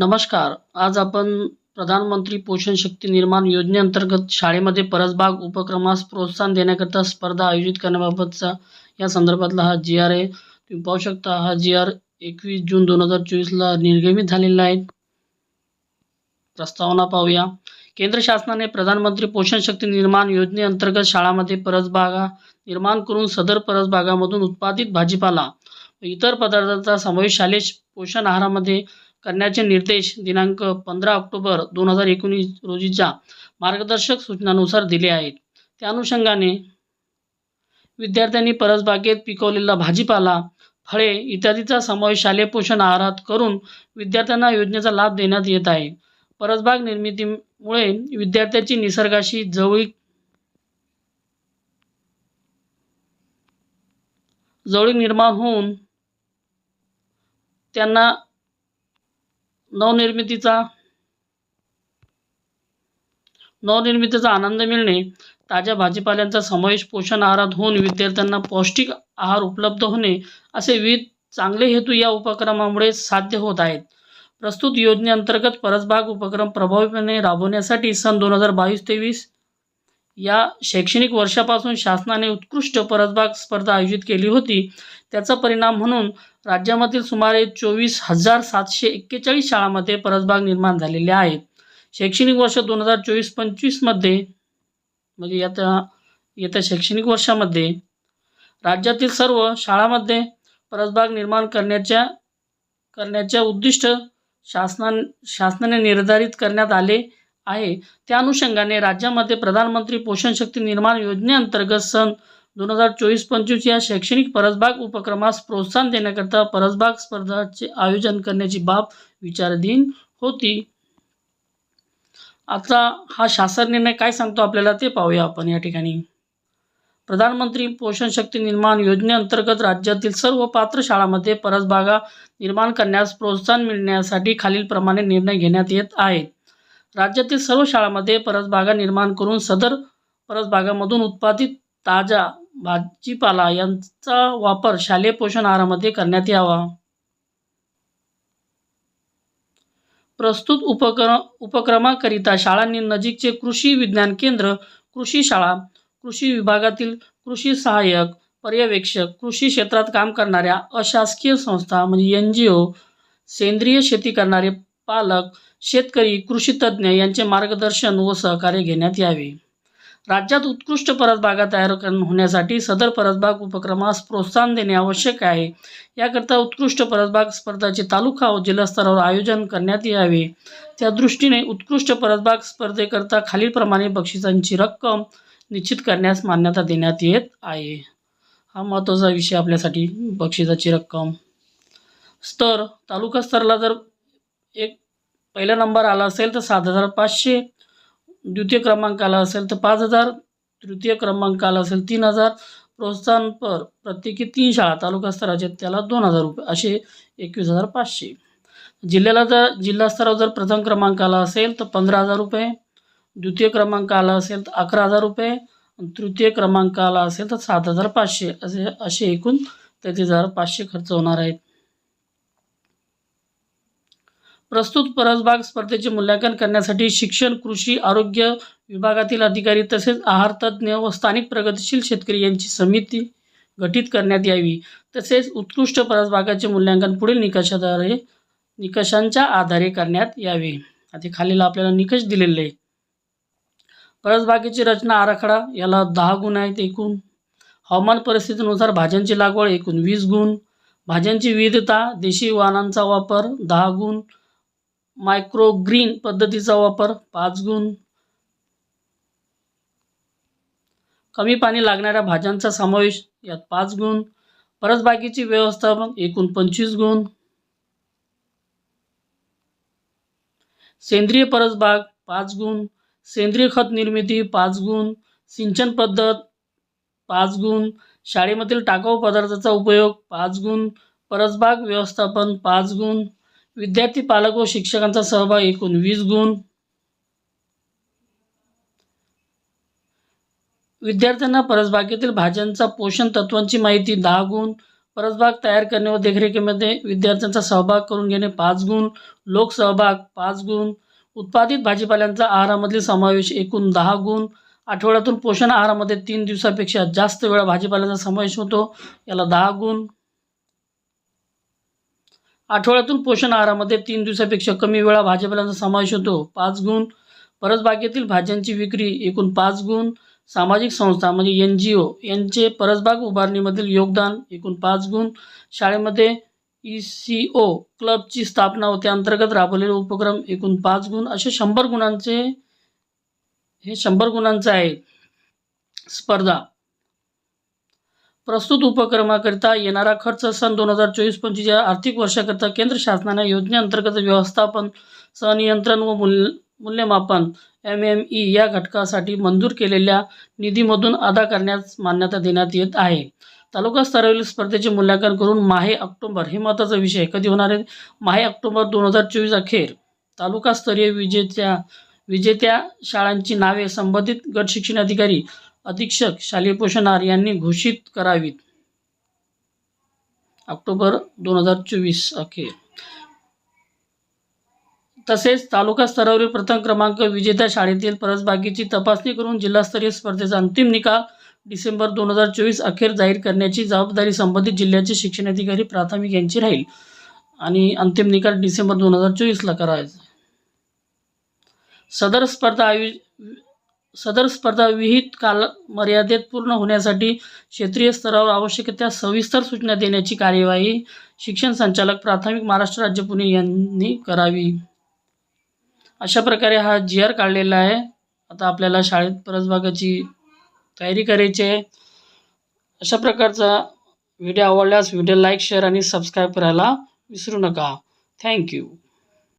नमस्कार. आज आपण प्रधानमंत्री पोषण शक्ती निर्माण योजनेअंतर्गत शाळेमध्ये परसबाग उपक्रमास प्रोत्साहन देण्याकरता स्पर्धा आयोजित करण्याबाबतचा या संदर्भातला हा जी आर आहे तुम्ही पाहू शकता हा जी आर एकवीस जून दोन हजार चोवीसला निर्गमित झालेला आहे. प्रस्तावना पाहूया. केंद्र शासनाने प्रधानमंत्री पोषण शक्ती निर्माण योजनेअंतर्गत शाळामध्ये परसबागा निर्माण करून सदर परसबागामधून उत्पादित भाजीपाला इतर पदार्थांचा समावेश शालेय पोषण आहारामध्ये करण्याचे निर्देश दिनांक पंधरा ऑक्टोबर दोन हजार एकोणीस रोजीच्या मार्गदर्शक सूचनानुसार दिले आहेत. त्या अनुषंगाने विद्यार्थ्यांनी परसबागेत पिकवलेला भाजीपाला फळे इत्यादीचा समावेश शालेय पोषण आहारात करून विद्यार्थ्यांना योजनेचा लाभ देण्यात येत आहे. परसबाग निर्मितीमुळे विद्यार्थ्याची निसर्गाशी जवळीक जवळीक निर्माण होऊन त्यांना नवनिर्मितीचा नवनिर्मितीचा आनंद मिळणे ताज्या भाजीपाल्यांचा समावेश पोषण आहारात होऊन विद्यार्थ्यांना पौष्टिक आहार उपलब्ध होणे असे विविध चांगले हेतू या उपक्रमामुळे साध्य होत आहेत. प्रस्तुत योजनेअंतर्गत परसबाग उपक्रम प्रभावीपणे राबवण्यासाठी सन दोन हजार बावीस तेवीस या शैक्षणिक वर्षापासून शासनाने उत्कृष्ट परसबाग स्पर्धा आयोजित केली होती. त्याचा परिणाम म्हणून राज्यामधील सुमारे चोवीस हजार सातशे एक्केचाळीस शाळांमध्ये परसबाग निर्माण झालेल्या आहेत. शैक्षणिक वर्ष दोन हजार चोवीस पंचवीसमध्ये म्हणजे येत्या येत्या शैक्षणिक वर्षामध्ये राज्यातील सर्व शाळांमध्ये परसबाग निर्माण करण्याच्या करण्याच्या उद्दिष्ट शासना शासनाने निर्धारित करण्यात आले. आहे. त्या अनुषंगाने राज्यामध्ये प्रधानमंत्री पोषण शक्ती निर्माण योजनेअंतर्गत सन दोन हजार चोवीस पंचवीस या शैक्षणिक परसबाग उपक्रमास प्रोत्साहन देण्याकरता परसबाग स्पर्धाचे आयोजन करण्याची बाब विचाराधीन होती. आता हा शासन निर्णय काय सांगतो आपल्याला ते पाहूया आपण या ठिकाणी. प्रधानमंत्री पोषण शक्ती निर्माण योजनेअंतर्गत राज्यातील सर्व पात्र शाळांमध्ये परसबागा निर्माण करण्यास प्रोत्साहन मिळण्यासाठी खालीलप्रमाणे निर्णय घेण्यात येत आहेत. राज्यातील सर्व शाळांमध्ये परसबागा निर्माण करून सदर परसबागामधून उत्पादित ताजा भाजीपाला यांचा वापर शालेय पोषण आहारामध्ये करण्यात यावा. प्रस्तुत उपक्र उपक्रमाकरिता शाळांनी नजीकचे कृषी विज्ञान केंद्र कृषी शाळा कृषी विभागातील कृषी सहाय्यक पर्यवेक्षक कृषी क्षेत्रात काम करणाऱ्या अशासकीय संस्था म्हणजे एन जी ओ सेंद्रिय शेती करणारे पालक शेतकरी कृषी तज्ज्ञ यांचे मार्गदर्शन व सहकार्य घेण्यात यावे. राज्यात उत्कृष्ट परसबागा तयार कर होण्यासाठी सदर परसबाग उपक्रमास प्रोत्साहन देणे आवश्यक आहे. याकरता उत्कृष्ट परसबाग स्पर्धाचे तालुका व जिल्हास्तरावर आयोजन करण्यात यावे. त्या दृष्टीने उत्कृष्ट परसबाग स्पर्धेकरता खालीलप्रमाणे बक्षिसांची रक्कम निश्चित करण्यास मान्यता देण्यात येत आहे. हा महत्त्वाचा विषय आपल्यासाठी बक्षिसाची रक्कम. स्तर तालुका स्तराला जर एक पहिला नंबर आला असेल तर सात हजार पाचशे. द्वितीय क्रमांक आला असेल तर पाच हजार. तृतीय क्रमांक आला असेल तीन हजार. प्रोत्साहनपर प्रत्येकी तीन शाळा तालुका स्तराचे त्याला दोन हजार रुपये असे एकवीस हजार पाचशे. जिल्ह्याला जर जिल्हा स्तरावर जर प्रथम क्रमांक आला असेल तर पंधरा हजार रुपये. द्वितीय क्रमांक आला असेल तर अकरा हजार रुपये. तृतीय क्रमांक आला असेल तर सात हजार पाचशे असे असे एकूण तेहतीस हजार पाचशे खर्च होणार आहेत. प्रस्तुत परसबाग स्पर्धेचे मूल्यांकन करण्यासाठी शिक्षण कृषी आरोग्य विभागातील अधिकारी तसेच आहार तज्ज्ञ व स्थानिक प्रगतिशील शेतकरी यांची समिती गठीत करण्यात यावी. तसेच उत्कृष्ट परसबागाचे मूल्यांकन पुढील निकषाद्वारे निकषांच्या आधारे करण्यात यावे. आता खालील आपल्याला निकष दिलेले आहे परसबागेची रचना आराखडा याला दहा गुण आहेत एकूण. हवामान परिस्थितीनुसार भाज्यांची लागवड एकूण वीस गुण. भाज्यांची विविधता देशी वाहनांचा वापर दहा गुण. मायक्रोग्रीन पद्धतीचा वापर पाच गुण. कमी पाणी लागणाऱ्या भाज्यांचा समावेश यात पाच गुण. परसबागेची व्यवस्थापन एकूण पंचवीस गुण. सेंद्रिय परसबाग पाच गुण. सेंद्रिय खत निर्मिती पाच गुण. सिंचन पद्धत पाच गुण. शाळेमधील टाकाऊ पदार्थाचा उपयोग पाच गुण. परसबाग व्यवस्थापन पाच गुण. विद्यार्थी पालक व शिक्षकांचा सहभाग एकूण वीस गुण. विद्यार्थ्यांना परसबागेतील भाज्यांचा पोषण तत्वांची माहिती दहा गुण. परसबाग तयार करणे व देखरेखीमध्ये विद्यार्थ्यांचा सहभाग करून घेणे पाच गुण. लोकसहभाग पाच गुण. उत्पादित भाजीपाल्यांचा आहारामधील समावेश एकूण दहा गुण. आठवड्यातून पोषण आहारामध्ये तीन दिवसापेक्षा जास्त वेळा भाजीपाल्याचा समावेश होतो. याला दहा गुण. आठवड्यातून पोषण आहारामध्ये तीन दिवसापेक्षा कमी वेळा भाजीपाल्यांचा समावेश होतो. पाच गुण. परसबागेतील भाज्यांची विक्री एकूण पाच गुण. सामाजिक संस्था म्हणजे एन जी ओ. यांचे परसबाग उभारणीमधील योगदान एकूण पाच गुण. शाळेमध्ये ई सी ओ क्लबची स्थापना होते. अंतर्गत राबवलेले उपक्रम एकूण पाच गुण. असे शंभर गुणांचे हे शंभर गुणांचं आहे स्पर्धा. प्रस्तुत उपक्रमाकरिता येणारा खर्च सन दोन हजार चोवीस पंचवीस या आर्थिक वर्षाकरिता केंद्र शासनाने योजनेअंतर्गत व्यवस्थापन संनियंत्रण व मूल्य मूल्यमापन एम एम ई या घटकासाठी मंजूर केलेल्या निधीमधून अदा करण्यास मान्यता देण्यात येत आहे. तालुका स्तरावरील स्पर्धेचे मूल्यांकन करून माहे ऑक्टोबर हे महत्त्वाचा विषय कधी होणार आहे? माहे ऑक्टोबर दोन हजार चोवीस अखेर. तालुकास्तरीय विजेत्या विजेत्या शाळांची नावे संबंधित गट शिक्षण अधिकारी अधीक्षक शालेय पोषणार यांनी घोषित करावीत. ऑक्टोबर दोन हजार चोवीस अखेर. तसेच तालुका स्तरावरील प्रथम क्रमांक विजेत्या शाळेतील परसबागेची तपासणी करून जिल्हास्तरीय स्पर्धेचा अंतिम निकाल डिसेंबर दोन हजार चोवीस अखेर जाहीर करण्याची जबाबदारी संबंधित जिल्ह्याचे शिक्षणाधिकारी प्राथमिक यांची राहील आणि अंतिम निकाल डिसेंबर दोन हजार चोवीसला करायचा सदर स्पर्धा आयोज सदर स्पर्धा विहित काल मर्यादेत पूर्ण होण्यासाठी क्षेत्रीय स्तरावर आवश्यक त्या सविस्तर सूचना देण्याची कार्यवाही शिक्षण संचालक प्राथमिक महाराष्ट्र राज्य पुणे यांनी करावी. अशा प्रकारे हा जी आर काढलेला आहे. आता आपल्याला शाळेत परसबागाची तयारी करायची आहे. अशा प्रकारचा व्हिडिओ आवडल्यास व्हिडिओ लाईक शेअर आणि सबस्क्राईब करायला विसरू नका. थँक्यू